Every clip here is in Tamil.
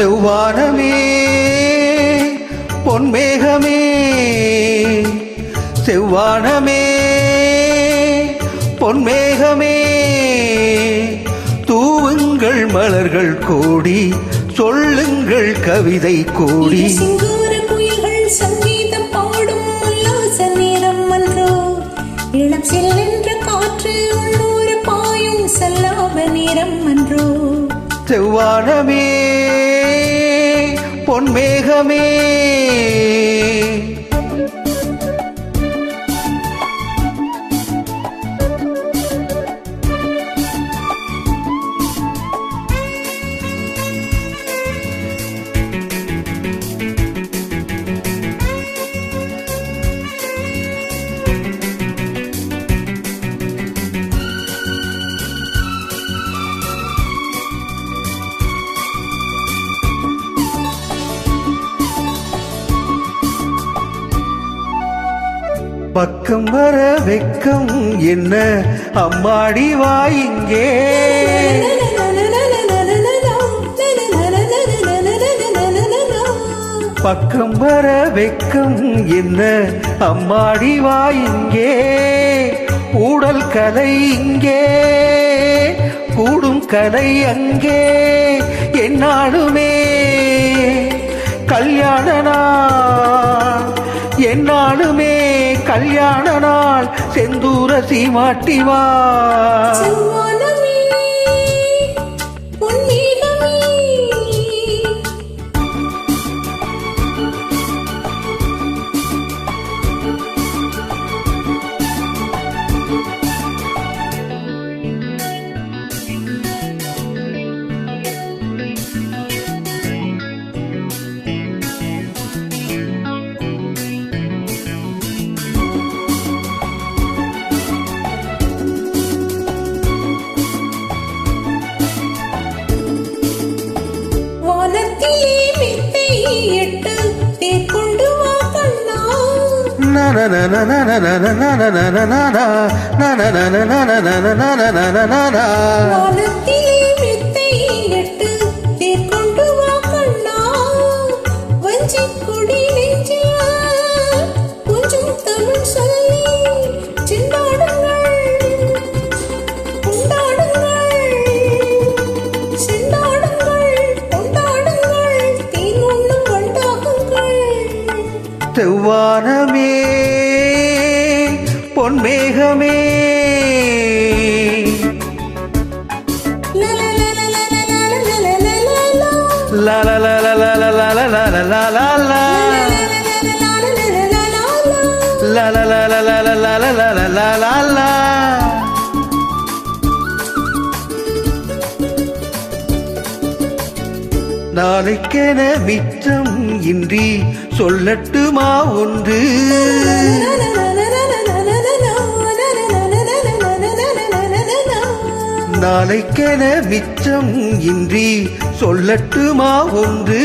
செவ்வானமே பொன்மேகமே செவ்வானமே பொன்மேகமே. தூவுங்கள் மலர்கள் கோடி சொல்லுங்கள் கவிதை கோடி. சங்கீதம் பாடும் உல்லாச நேரம் அன்றோ. இளம் செல்லென்ற காற்று உள்ளூர பாயும் சல்லாப நேரம் அன்றோ. செவ்வானமே பொன்மேகமே. பக்கம் வர வெக்கம் என்ன? அம்மாடி வாயிங்கே பக்கம் வர வெக்கம் என்ன? அம்மாடி வாயிங்கே ஊடல் கலை இங்கே. கூடும் கலை அங்கே. என்னாலுமே கல்யாண நாள். என்னாலுமே கல்யாண நாள் செந்தூர சீமாட்டிவா வானத்திலே செவ்வானமே பொன்மேகமே La la la la la la la la la. லா லா லா லா லா லா லா லா La la la la நாளைக்கென மிச்சம் இன்றி சொல்லட்டுமா ஒன்று? நாளைக்கென மிச்சம் இன்றி சொல்லட்டுமா ஒன்று?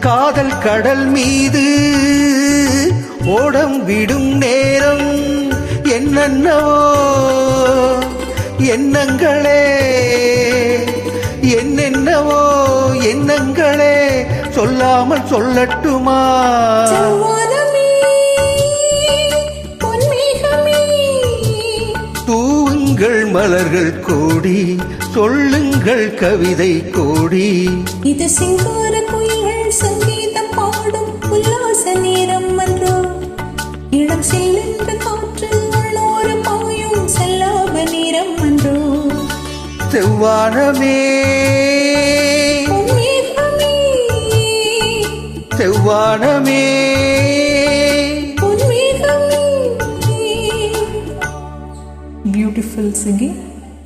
காதல் கடல் மீது ஓடம் விடும் நேரம் என்னென்னவோ? எண்ணங்களே என்னென்னவோ? எண்ணங்களே சொல்லாமல் சொல்லட்டுமா? தூவுங்கள் மலர்கள் கோடி சொல்லுங்கள் கவிதை கோடி. இது சிங்கார குயில்கள் சங்கீதம் பாடும் உல்லாச நேரம் அன்றோ. இளம் செல்லுன்ற காற்று உள்ளோர பாயும் செல்லாப நேரம் அன்றோ. செவ்வானமே செவ்வானமே பொன்மேகமே. Beautiful singing.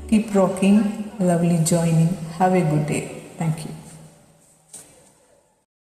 Keep rocking. Lovely joining. Have a good day.